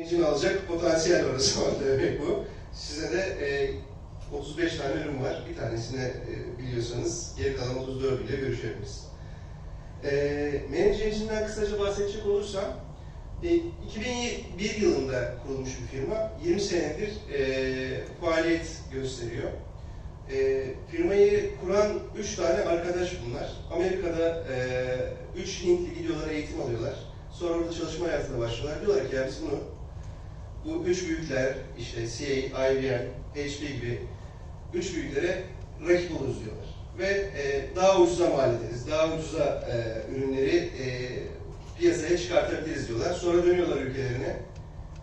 İncin alacak potansiyel var o zaman demek bu. Size de e, 35 tane ürün var. Bir tanesini e, biliyorsanız geri kalan 34 ile görüşebiliriz. E, Manage Engine'den kısaca bahsedecek olursam e, 2001 yılında kurulmuş bir firma. 20 senedir e, faaliyet gösteriyor. E, firmayı kuran 3 tane arkadaş bunlar. Amerika'da 3 Hintli gidiyorlar, eğitim alıyorlar. Sonra orada çalışma hayatına başlıyorlar. Diyorlar ki ya biz bunu bu üç büyükler işte CA, IBM, HP gibi üç büyüklere rakip oluruz diyorlar. Ve e, daha ucuza mal ederiz, daha ucuza e, ürünleri e, piyasaya çıkartabiliriz diyorlar. Sonra dönüyorlar ülkelerine.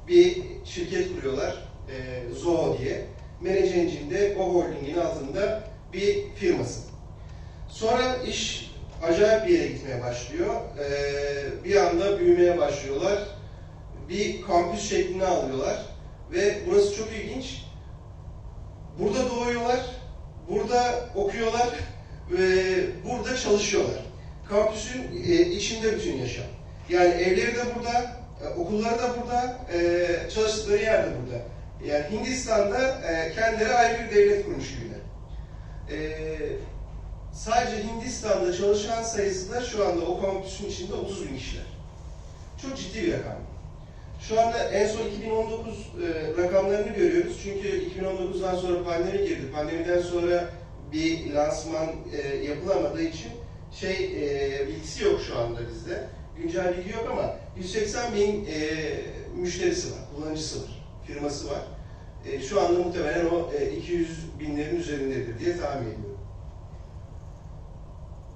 Bir şirket kuruyorlar, e, Zoho diye. Manage Engine'de o holdingin altında bir firması. Sonra iş acayip bir yere gitmeye başlıyor. E, bir anda büyümeye başlıyorlar bir kampüs şeklini alıyorlar ve burası çok ilginç. Burada doğuyorlar, burada okuyorlar ve burada çalışıyorlar. Kampüsün e, içinde bütün yaşam. Yani evleri de burada, e, okulları da burada, e, çalıştıkları yer de burada. Yani Hindistan'da kendileri ayrı bir devlet kurmuş gibiler. Sadece Hindistan'da çalışan sayısı da şu anda o kampüsün içinde 30 bin kişiler. Çok ciddi bir rakam. Şu anda en son 2019 e, rakamlarını görüyoruz. Çünkü 2019'dan sonra pandemi girdi. Pandemiden sonra bir lansman e, yapılamadığı için şey e, bilgisi yok şu anda bizde. Güncel bilgi yok ama 180 bin e, müşterisi var, kullanıcısı var, firması var. E, şu anda muhtemelen o e, 200 binlerin üzerindedir diye tahmin ediyorum.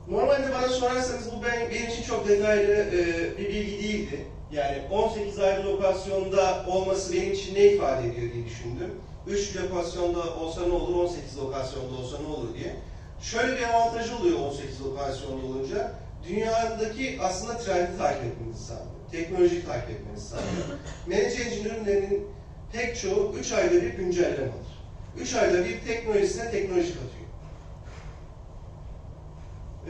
Normalde bana sorarsanız bu ben, benim için çok detaylı e, bir bilgi değildi. Yani 18 ayrı lokasyonda olması benim için ne ifade ediyor diye düşündüm. 3 lokasyonda olsa ne olur, 18 lokasyonda olsa ne olur diye. Şöyle bir avantajı oluyor 18 lokasyonda olunca. Dünyadaki aslında trendi takip etmenizi sağlıyor. Teknolojiyi takip etmenizi sağlıyor. Manage Engine ürünlerinin pek çoğu 3 ayda bir güncelleme alır. 3 ayda bir teknolojisine teknoloji katıyor.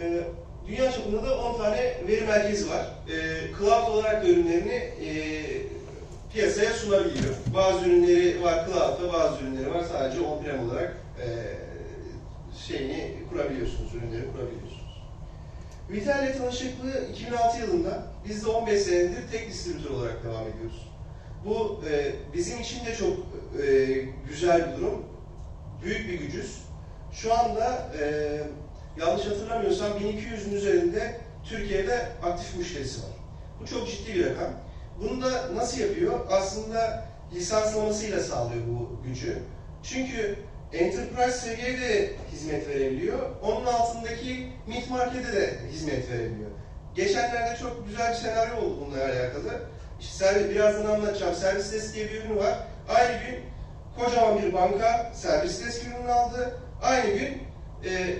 Ee, Dünya çapında da 10 tane veri merkezi var. E, cloud olarak da ürünlerini e, piyasaya sunabiliyor. Bazı ürünleri var cloud'da, bazı ürünleri var sadece on-prem olarak e, şeyini kurabiliyorsunuz, ürünleri kurabiliyorsunuz. Vital ile tanışıklığı 2006 yılında, biz de 15 senedir tek distribütör olarak devam ediyoruz. Bu e, bizim için de çok e, güzel bir durum. Büyük bir gücüz. Şu anda e, yanlış hatırlamıyorsam 1200'ün üzerinde Türkiye'de aktif müşterisi var. Bu çok ciddi bir rakam. Bunu da nasıl yapıyor? Aslında lisanslamasıyla sağlıyor bu gücü. Çünkü enterprise seviyede hizmet verebiliyor. Onun altındaki mid markete de hizmet verebiliyor. Geçenlerde çok güzel bir senaryo oldu bununla alakalı. İşte birazdan anlatacağım. Servis desk diye bir ürünü var. Aynı gün kocaman bir banka servis desk ürününü aldı. Aynı gün e,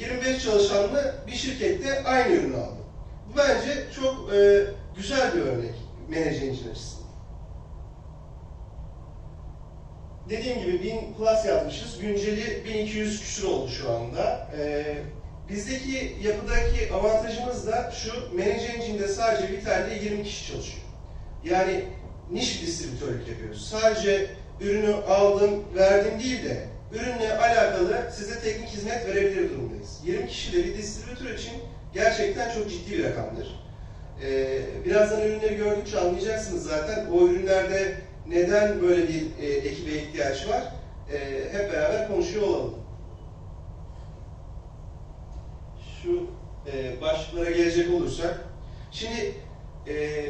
25 çalışanlı bir şirkette aynı ürünü aldı. Bu bence çok e, güzel bir örnek Manage Engine açısından. Dediğim gibi 1000 plus yazmışız. Günceli 1200 küsur oldu şu anda. E, bizdeki yapıdaki avantajımız da şu, Manage Engine'de sadece Vital'de 20 kişi çalışıyor. Yani niş bir distribütörlük yapıyoruz. Sadece ürünü aldım, verdim değil de ürünle alakalı size teknik hizmet verebilir durumdayız. 20 kişiyle bir distribütör için gerçekten çok ciddi bir rakamdır. Ee, birazdan ürünleri gördükçe anlayacaksınız zaten. O ürünlerde neden böyle bir e, ekibe ihtiyaç var? E, hep beraber konuşuyor olalım. Şu e, başlıklara gelecek olursak. Şimdi e,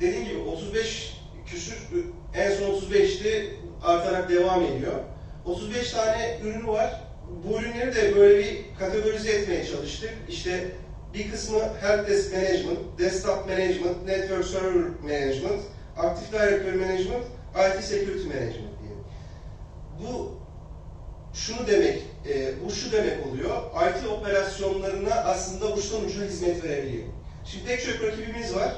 dediğim gibi 35 küsür, en son 35'ti artarak devam ediyor. 35 tane ürünü var. Bu ürünleri de böyle bir kategorize etmeye çalıştık. İşte bir kısmı Help Desk Management, Desktop Management, Network Server Management, Active Directory Management, IT Security Management diye. Bu şunu demek, e, bu şu demek oluyor. IT operasyonlarına aslında uçtan uca hizmet verebiliyor. Şimdi pek çok rakibimiz var.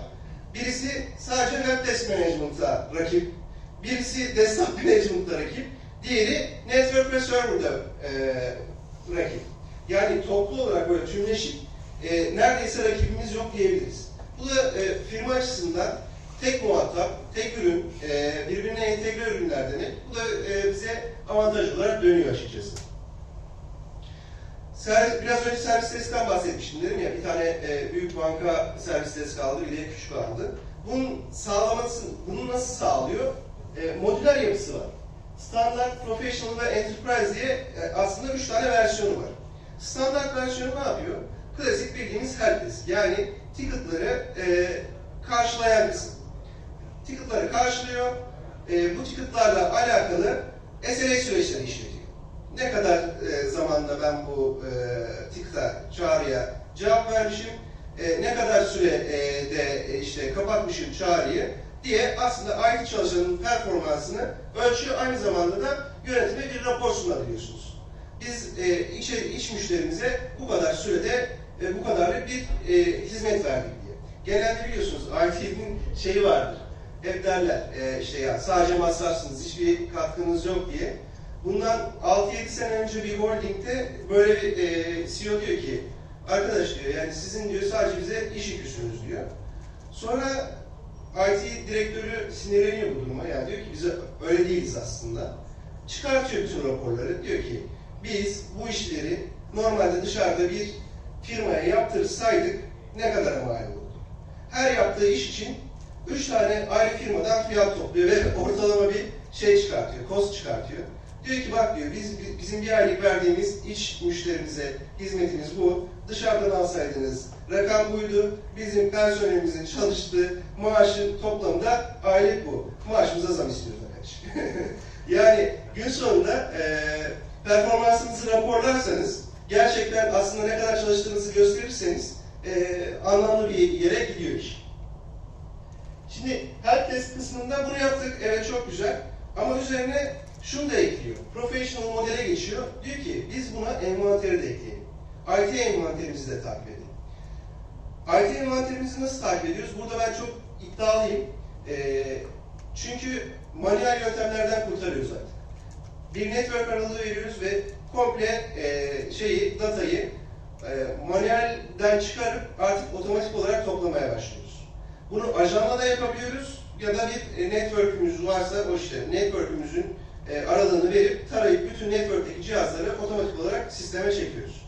Birisi sadece Help Desk Management'a rakip, birisi Desktop Management'a rakip, Diğeri network ve server'da e, rakip. Yani toplu olarak böyle tümleşik e, neredeyse rakibimiz yok diyebiliriz. Bu da e, firma açısından tek muhatap, tek ürün, e, birbirine entegre ürünler demek. Bu da e, bize avantaj olarak dönüyor açıkçası. Servis, biraz önce servis sitesinden bahsetmiştim dedim ya, bir tane e, büyük banka servis sitesi kaldı, bir de küçük kaldı. Bunun sağlaması, bunu nasıl sağlıyor? E, modüler yapısı var. Standart, Professional ve Enterprise diye e, aslında üç tane versiyonu var. Standart versiyonu ne yapıyor? Klasik bildiğimiz helpdesk. Yani ticketları e, karşılayan kısım. Ticketları karşılıyor. E, bu ticketlarla alakalı SLA süreçleri işletiyor. Ne kadar e, zamanda ben bu e, ticket'a, çağrıya cevap vermişim, e, ne kadar sürede e, işte kapatmışım çağrıyı diye aslında IT çalışanın performansını ölçüyor. Aynı zamanda da yönetime bir rapor sunabiliyorsunuz. Biz e, iç, iç müşterimize bu kadar sürede e, bu kadarlık bir e, hizmet verdik diye. Genelde biliyorsunuz IT'nin şeyi vardır. Hep derler e, işte ya sadece masrafsınız, hiçbir katkınız yok diye. Bundan 6-7 sene önce bir holdingde böyle bir e, CEO diyor ki arkadaş diyor yani sizin diyor sadece bize iş yüküsünüz diyor. Sonra IT direktörü sinirleniyor bu duruma. Yani diyor ki biz öyle değiliz aslında. Çıkartıyor bütün raporları. Diyor ki biz bu işleri normalde dışarıda bir firmaya yaptırsaydık ne kadar mal olurdu? Her yaptığı iş için üç tane ayrı firmadan fiyat topluyor ve ortalama bir şey çıkartıyor, cost çıkartıyor. Diyor ki bak diyor biz bizim bir aylık verdiğimiz iç müşterimize hizmetimiz bu. Dışarıdan alsaydınız rakam buydu. Bizim personelimizin çalıştığı maaşın toplamda aylık bu. Maaşımıza zam istiyoruz arkadaş. yani gün sonunda e, performansınızı raporlarsanız gerçekten aslında ne kadar çalıştığınızı gösterirseniz e, anlamlı bir yere gidiyor iş. Şimdi helpdesk kısmında bunu yaptık. Evet çok güzel. Ama üzerine şunu da ekliyor. Professional modele geçiyor. Diyor ki biz buna envanteri de ekleyelim. IT envanterimizi de takip edelim. IT envanterimizi nasıl takip ediyoruz? Burada ben çok iddialıyım. E, çünkü manuel yöntemlerden kurtarıyoruz artık. Bir network aralığı veriyoruz ve komple e, şeyi, datayı e, manuelden çıkarıp artık otomatik olarak toplamaya başlıyoruz. Bunu ajanla da yapabiliyoruz ya da bir e, network'ümüz varsa o işte network'ümüzün e, aralığını verip tarayıp bütün network'teki cihazları otomatik olarak sisteme çekiyoruz.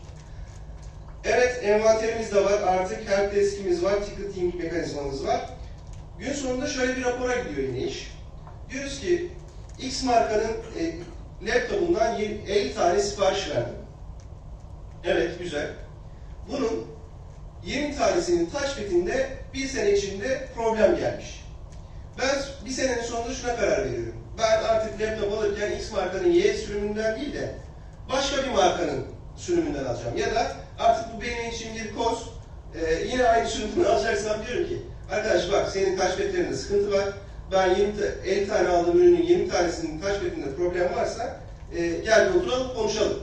Evet, envanterimiz de var. Artık helpdesk'imiz var, ticketing mekanizmamız var. Gün sonunda şöyle bir rapora gidiyor yine iş. Diyoruz ki X markanın e, laptopundan 50 tane sipariş verdim. Evet, güzel. Bunun 20 tanesinin touchpad'inde bir sene içinde problem gelmiş. Ben bir senenin sonunda şuna karar veriyorum. Ben artık laptop alırken X markanın Y sürümünden değil de başka bir markanın sürümünden alacağım. Ya da artık bu benim için bir koz. Ee, yine aynı sürümden alacaksam diyorum ki arkadaş bak senin touchpad'lerinde sıkıntı var. Ben 20, 50 tane aldığım ürünün 20 tanesinin touchpad'inde problem varsa e, gel bir oturalım konuşalım.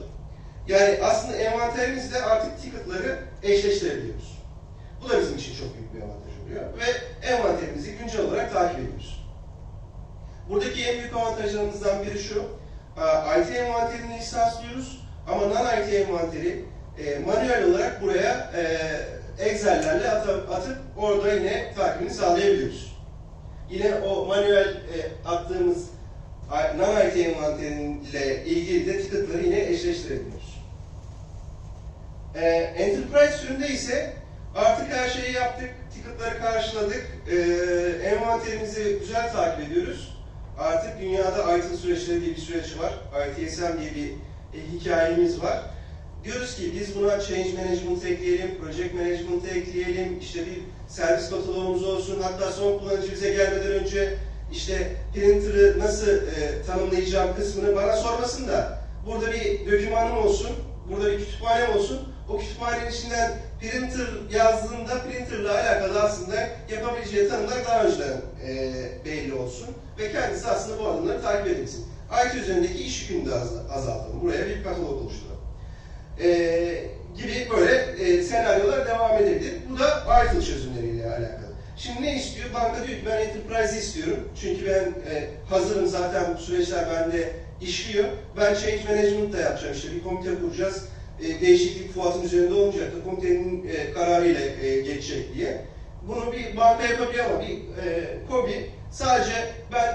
Yani aslında envanterimizde artık ticket'ları eşleştirebiliyoruz. Bu da bizim için çok büyük bir avantaj oluyor. Ve envanterimizi güncel olarak takip ediyoruz. Buradaki en büyük avantajlarımızdan biri şu. IT envanterini lisanslıyoruz ama non-IT envanteri e, manuel olarak buraya e, Excel'lerle atıp, atıp orada yine takibini sağlayabiliyoruz. Yine o manuel e, attığımız non-IT envanteriyle ilgili de ticket'ları yine eşleştirebiliyoruz. E, Enterprise sürümde ise artık her şeyi yaptık, ticket'ları karşıladık, e, envanterimizi güzel takip ediyoruz. Artık dünyada IT süreçleri diye bir süreç var, ITSM diye bir e, hikayemiz var. Diyoruz ki biz buna change management ekleyelim, project management ekleyelim, işte bir servis kataloğumuz olsun, hatta son kullanıcı bize gelmeden önce işte printer'ı nasıl e, tanımlayacağım kısmını bana sormasın da burada bir dokümanım olsun, burada bir kütüphanem olsun, o kütüphanenin içinden printer yazdığında printerla alakalı aslında yapabileceği tanımlar daha önceden e, belli olsun ve kendisi aslında bu adımları takip edebilsin. IT üzerindeki iş yükünü de azaltalım. Buraya bir katalog oluşturalım. Ee, gibi böyle e, senaryolar devam edebilir. Bu da ITIL çözümleriyle alakalı. Şimdi ne istiyor? Banka diyor ki ben Enterprise istiyorum. Çünkü ben e, hazırım zaten bu süreçler bende işliyor. Ben Change Management da yapacağım. İşte bir komite kuracağız. E, değişiklik Fuat'ın üzerinde olmayacak da komitenin e, kararıyla e, geçecek diye. bunu bir banka yapabiliyor ama bir e, KOBİ sadece ben